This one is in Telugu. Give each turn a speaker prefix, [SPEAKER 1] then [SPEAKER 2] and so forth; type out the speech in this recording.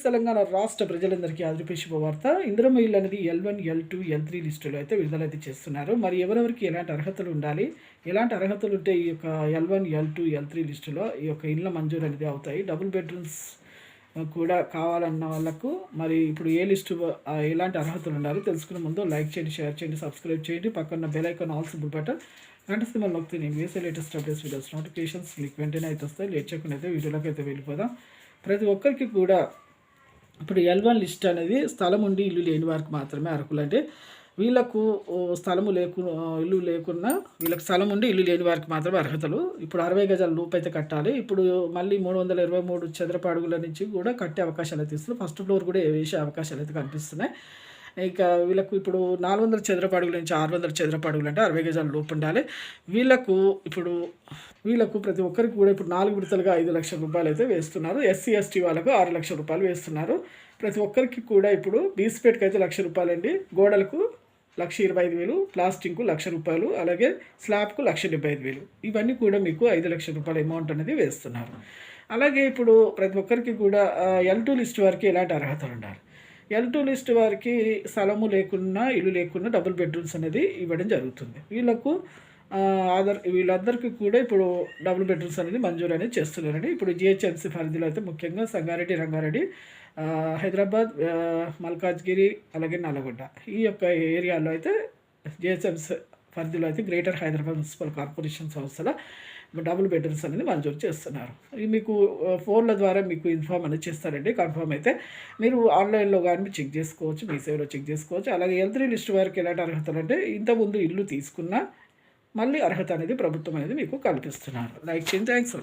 [SPEAKER 1] తెలంగాణ రాష్ట్ర ప్రజలందరికీ ఆదిపే శుభవార్త ఇందిరమ్మ ఇల్లు అనేది L one L two L three లిస్టులో అయితే విడుదలైతే చేస్తున్నారు. మరి ఎవరెవరికి ఎలాంటి అర్హతలు ఉండాలి? ఎలాంటి అర్హతలు ఉంటే ఈ యొక్క L one L two L three లిస్టులో ఈ యొక్క ఇళ్ళ మంజూరు అనేది అవుతాయి? డబుల్ బెడ్రూమ్స్ కూడా కావాలన్న వాళ్ళకు మరి ఇప్పుడు ఏ లిస్టు ఎలాంటి అర్హతలు ఉండాలి తెలుసుకునే ముందు లైక్ చేయండి షేర్ చేయండి సబ్స్క్రైబ్ చేయండి. పక్కన bell icon also symbol button గంట సింబల్ నొక్కితే నేను వేసే లేటెస్ట్ అప్డేట్స్ వీడియోస్ నోటిఫికేషన్స్ మీకు వెంటనే అయితే వస్తాయి. లేట్ చేయకుండా అయితే వీడియోలోకి అయితే వెళ్ళిపోదాం. ప్రతి ఒక్కరికి కూడా ఇప్పుడు ఎల్ వన్ లిస్ట్ అనేది స్థలం ఉండి ఇల్లు లేని వారికి మాత్రమే అర్హులు. అంటే వీళ్ళకు స్థలము లేకు ఇల్లు లేకున్నా వీళ్ళకి స్థలం ఉండి ఇల్లు లేని వారికి మాత్రమే అర్హతలు. ఇప్పుడు అరవై గజాల లోపు అయితే కట్టాలి. ఇప్పుడు మళ్ళీ మూడు వందల ఇరవై మూడు చదరపు అడుగుల నుంచి కూడా కట్టే అవకాశాలు అయితే ఇస్తున్నారు. ఫస్ట్ ఫ్లోర్ కూడా వేసే అవకాశాలు అయితే కనిపిస్తున్నాయి. ఇక వీళ్ళకు ఇప్పుడు నాలుగు వందల చదరపాడుగుల నుంచి ఆరు వందల చదరపు అడుగులు అంటే అరవై గజాల లోపు ఉండాలి. వీళ్ళకు ఇప్పుడు వీళ్ళకు ప్రతి ఒక్కరికి కూడా ఇప్పుడు నాలుగు విడతలుగా ఐదు లక్షల రూపాయలు అయితే వేస్తున్నారు. ఎస్సీ ఎస్టీ వాళ్ళకు ఆరు లక్షల రూపాయలు వేస్తున్నారు. ప్రతి ఒక్కరికి కూడా ఇప్పుడు బీస్పేట్కి అయితే లక్ష రూపాయలు అండి గోడలకు లక్ష ఇరవై ఐదు వేలు ప్లాస్టింగ్కు లక్ష రూపాయలు అలాగే స్లాబ్కు లక్ష డెబ్బై ఐదు వేలు. ఇవన్నీ కూడా మీకు ఐదు లక్షల రూపాయల అమౌంట్ అనేది వేస్తున్నారు. అలాగే ఇప్పుడు ప్రతి ఒక్కరికి కూడా ఎల్ టూ లిస్ట్ వరకు ఎలాంటి అర్హతలు ఉండాలి? ఎల్ టూ లిస్ట్ వారికి స్థలము లేకున్నా ఇల్లు లేకున్నా డబుల్ బెడ్రూమ్స్ అనేది ఇవ్వడం జరుగుతుంది. వీళ్ళకు ఆధార్ వీళ్ళందరికీ కూడా ఇప్పుడు డబుల్ బెడ్రూమ్స్ అనేది మంజూరు అనేది చేస్తున్నారండి. ఇప్పుడు జిహెచ్ఎంసీ పరిధిలో అయితే ముఖ్యంగా సంగారెడ్డి రంగారెడ్డి హైదరాబాద్ మల్కాజ్గిరి అలాగే నల్గొండ ఈ యొక్క ఏరియాలో అయితే జిహెచ్ఎంసీ పరిధిలో అయితే గ్రేటర్ హైదరాబాద్ మున్సిపల్ కార్పొరేషన్ సంస్థల డబుల్ బెడ్రూమ్స్ అనేది మంజూరు చేస్తున్నారు. ఇది మీకు ఫోన్ల ద్వారా మీకు ఇన్ఫామ్ అనేది చేస్తారండి. కన్ఫామ్ అయితే మీరు ఆన్లైన్లో కానీ చెక్ చేసుకోవచ్చు మీ సేవలో చెక్ చేసుకోవచ్చు. అలాగే ఎల్ త్రీ లిస్ట్ వారికి ఎలాంటి అర్హతలు అంటే ఇంతకుముందు ఇల్లు తీసుకున్నా మళ్ళీ అర్హత అనేది ప్రభుత్వం అనేది మీకు కల్పిస్తున్నారు. లైక్ చేయండి థ్యాంక్స్